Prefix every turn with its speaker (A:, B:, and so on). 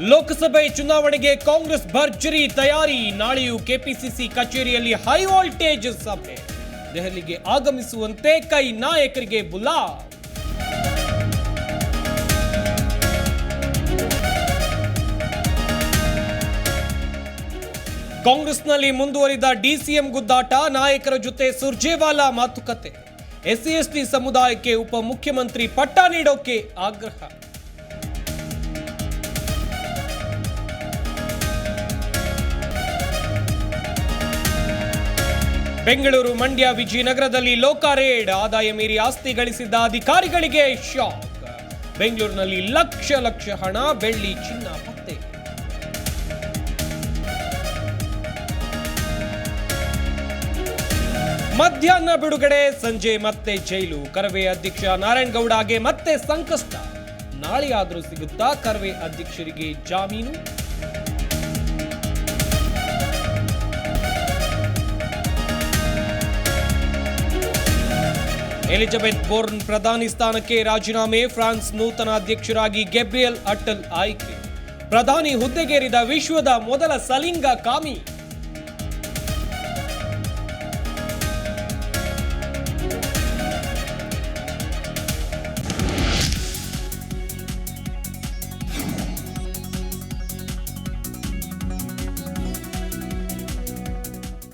A: ಲೋಕಸಭೆ ಚುನಾವಣೆಗೆ ಕಾಂಗ್ರೆಸ್ ಭರ್ಜರಿ ತಯಾರಿ, ನಾಳೆಯೂ ಕೆಪಿಸಿಸಿ ಕಚೇರಿಯಲ್ಲಿ ಹೈ ವೋಲ್ಟೇಜ್ ಸಭೆ. ದೆಹಲಿಗೆ ಆಗಮಿಸುವಂತೆ ಕೈ ನಾಯಕರಿಗೆ ಬುಲಾ. ಕಾಂಗ್ರೆಸ್ನಲ್ಲಿ ಮುಂದುವರಿದ ಡಿಸಿಎಂ ಗುದ್ದಾಟ, ನಾಯಕರ ಜೊತೆ ಸುರ್ಜೇವಾಲಾ ಮಾತುಕತೆ. ಎಸ್ಸಿ ಎಸ್ಟಿ ಸಮುದಾಯಕ್ಕೆ ಉಪಮುಖ್ಯಮಂತ್ರಿ ಪಟ್ಟ ನೀಡೋಕೆ ಆಗ್ರಹ. ಬೆಂಗಳೂರು ಮಂಡ್ಯ ವಿಜಯನಗರದಲ್ಲಿ ಲೋಕಾರೇಡ್ ಆದಾಯ ಮೀರಿ ಆಸ್ತಿ ಗಳಿಸಿದ್ದ ಅಧಿಕಾರಿಗಳಿಗೆ ಶಾಕ್. ಬೆಂಗಳೂರಿನಲ್ಲಿ ಲಕ್ಷ ಲಕ್ಷ ಹಣ, ಬೆಳ್ಳಿ ಚಿನ್ನ, ಪತ್ತೆ. ಮಧ್ಯಾಹ್ನ ಬಿಡುಗಡೆ, ಸಂಜೆ ಮತ್ತೆ ಜೈಲು. ಕರವೇ ಅಧ್ಯಕ್ಷ ನಾರಾಯಣಗೌಡಗೆ ಮತ್ತೆ ಸಂಕಷ್ಟ. ನಾಳೆಯಾದರೂ ಸಿಗುತ್ತಾ ಕರವೇ ಅಧ್ಯಕ್ಷರಿಗೆ ಜಾಮೀನು? ಎಲಿಜಬೆತ್ ಬೋರ್ನ್ ಪ್ರಧಾನಿ ಸ್ಥಾನಕ್ಕೆ ರಾಜೀನಾಮೆ, ಫ್ರಾನ್ಸ್ ನೂತನ ಅಧ್ಯಕ್ಷರಾಗಿ ಗೆಬ್ರಿಯಲ್ ಅಟಲ್ ಆಯ್ಕೆ. ಪ್ರಧಾನಿ ಹುದ್ದೆಗೇರಿದ ವಿಶ್ವದ ಮೊದಲ ಸಲಿಂಗ ಕಾಮಿ.